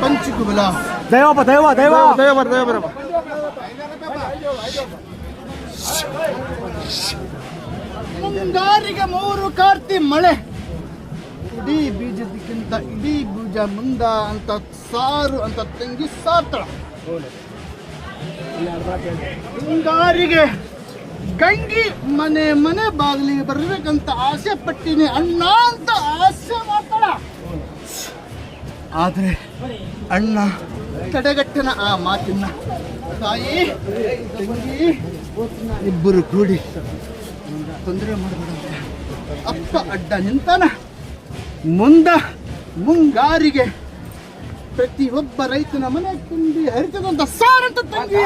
पंच गुलाम ದೈವಪ್ಪ ದೈವ ದೈವ. ದಯ ಬರ ದಯ ಬರಪ್ಪ ಮುಂಗಾರಿಗೆ ಮೂರು ಕಾರ್ತಿ ಮಳೆ. ಇಡೀ ಬೀಜದಕ್ಕಿಂತ ಇಡೀ ಬೀಜ ಮುಂದ ಅಂತ ಸಾರು ಅಂತ ತಂಗಿ ಸಾತಳ ಮುಂಗಾರಿಗೆ ಗಂಗಿ ಮನೆ ಮನೆ ಬಾಗಿಲಿಗೆ ಬರ್ಬೇಕಂತ ಆಸೆ ಪಟ್ಟಿನಿ. ಅಣ್ಣ ಅಂತ ಆಸೆ ಮಾತಾಡ ಆದ್ರೆ ಅಣ್ಣ ತಡೆಗಟ್ಟನ ಆ ಮಾತಿನ ತಾಯಿ, ತಂಗಿ, ಇಬ್ಬರು ಕೂಡಿ ತೊಂದರೆ ಮಾಡಬೇಡ ಅಪ್ಪ, ಅಡ್ಡ ನಿಂತಾನ. ಮುಂದ ಮುಂಗಾರಿಗೆ ಪ್ರತಿಯೊಬ್ಬ ರೈತನ ಮನೆ ತುಂಬಿ ಹರಿತದಂತ ಸಾರಂತ ತಂಗಿ.